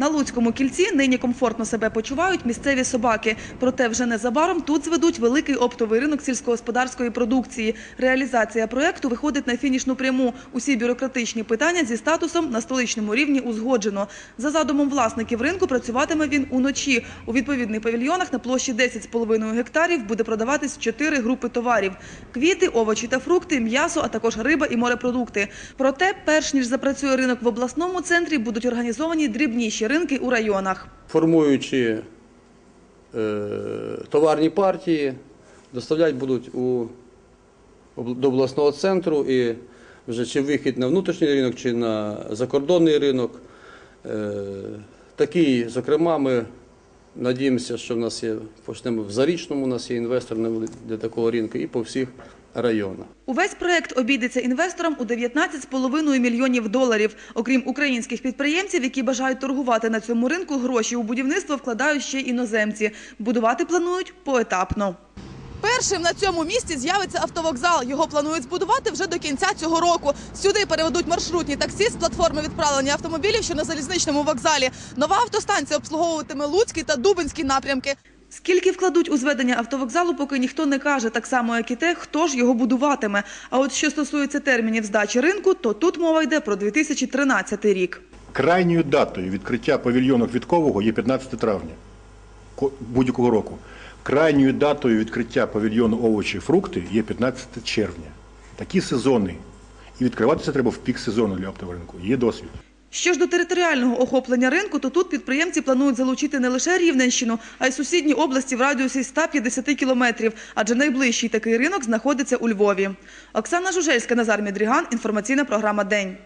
На Луцькому кільці нині комфортно себе почувають місцеві собаки. Проте вже незабаром тут зведуть великий оптовий ринок сільськогосподарської продукції. Реалізація проекту виходить на фінішну пряму. Усі бюрократичні питання зі статусом на столичному рівні узгоджено. За задумом власників ринку працюватиме він уночі. У відповідних павільйонах на площі 10,5 гектарів буде продаватись чотири групи товарів: квіти, овочі та фрукти, м'ясо, а також риба і морепродукти. Проте, перш ніж запрацює ринок в обласному центрі, будуть організовані дрібніші ринки у районах. формуючи е, товарні партії, доставляти будуть у, до обласного центру і вже чи вихід на внутрішній ринок, чи на закордонний ринок. Е, такий, зокрема, ми надіємося, що в нас є, почнемо в Зарічному, у нас є інвестор для такого ринку і по всіх районах. Увесь проект обійдеться інвесторам у 19,5 мільйонів доларів. Окрім українських підприємців, які бажають торгувати на цьому ринку, гроші у будівництво вкладають ще іноземці. Будувати планують поетапно. Першим на цьому місці з'явиться автовокзал. Його планують збудувати вже до кінця цього року. Сюди переведуть маршрутні таксі з платформи відправлення автомобілів, що на залізничному вокзалі. Нова автостанція обслуговуватиме Луцький та Дубинський напрямки. Скільки вкладуть у зведення автовокзалу, поки ніхто не каже, так само як і те, хто ж його будуватиме. А от що стосується термінів здачі ринку, то тут мова йде про 2013 рік. Крайньою датою відкриття павільйону квіткового є 15 травня будь-якого року. Крайньою датою відкриття павільйону овочі і фрукти є 15 червня. Такі сезони. І відкриватися треба в пік сезону для оптового Є досвід. Що ж до територіального охоплення ринку, то тут підприємці планують залучити не лише Рівненщину, а й сусідні області в радіусі 150 кілометрів, адже найближчий такий ринок знаходиться у Львові. Оксана Жужельська, Назар Мідріган, інформаційна програма «День».